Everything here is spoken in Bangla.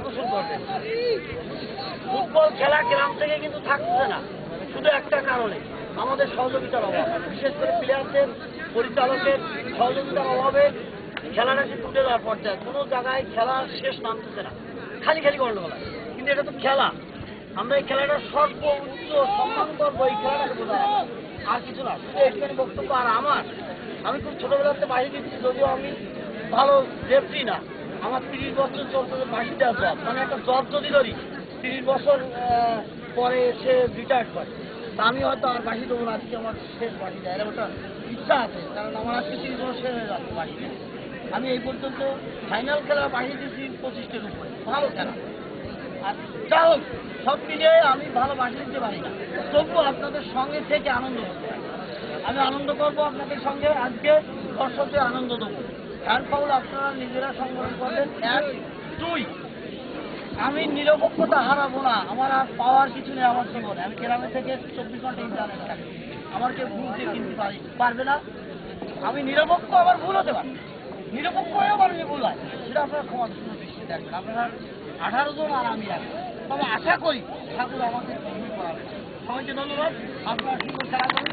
আকর্ষণ করবে ফুটবল খেলা গ্রাম থেকে কিন্তু থাকছে না। শুধু একটা কারণে, আমাদের সহযোগিতার অভাব। বিশেষ করে প্লেয়ারদের পরিচালকের সহযোগিতার অভাবে খেলাটা কিন্তু উঠে যাওয়ার পর্যায়ে, কোনো জায়গায় খেলা শেষ নামতেছে না। খালি খালি গন্ডগোল। কিন্তু এটা তো খেলা। আমরা এই খেলাটা সর্ব উচ্চ সম্মান করব এই খেলাটাকে বোঝায় আর কিছু না, শুধু এইখানে বক্তব্য আর আমার। আমি খুব ছোটবেলাতে বাহির দিচ্ছি যদিও আমি ভালো রেফরি না। আমার তিরিশ বছর চলতে বাসি দেওয়া জব মানে একটা জব যদি ধরি তিরিশ বছর পরে সে রিটায়ার্ড করে। তা আমি হয়তো আর বাসি দেবো না, আজকে আমার শেষ বাসি দেয় এরকম একটা ইচ্ছা আছে, কারণ আমার আজকে তিরিশ বছর শেষ হয়ে যাচ্ছে বাসি আমি এই পর্যন্ত ফাইনাল খেলা বাসি দিয়েছি পঁচিশটার উপরে। ভালো খেলা। আর যা হোক, সব মিলিয়ে আমি ভালো বাসি দিতে পারি না। তবুও আপনাদের সঙ্গে থেকে আনন্দ করতে আমি আনন্দ করব আপনাদের সঙ্গে, আজকে দর্শকদের আনন্দ দেবো। ফাউল আপনারা নিজেরা সংগ্রহ করবেন। এক, দুই, আমি নিরপেক্ষতা হারাবো না। আমার আর পাওয়ার কিছু নেই আমার জীবনে। আমি গ্রামে থেকে চব্বিশ ঘণ্টা ইন্টারনেট থাকি। আমার কেউ ভুল দিয়ে কিনতে পারি পারবে না। আমি নিরপেক্ষ আবার ভুল হতে পারি। নিরপেক্ষ হয়েও আমার যদি ভুল হয়। সেটা আপনারা ক্ষমা সুন্দর দৃষ্টি দেখবেন। আপনারা আঠারো জন আর আমি এক। তবে আশা করি ঠাকুর আমাকে করাবে সবাইকে ধন্যবাদ। আপনারা সুন্দর খেলা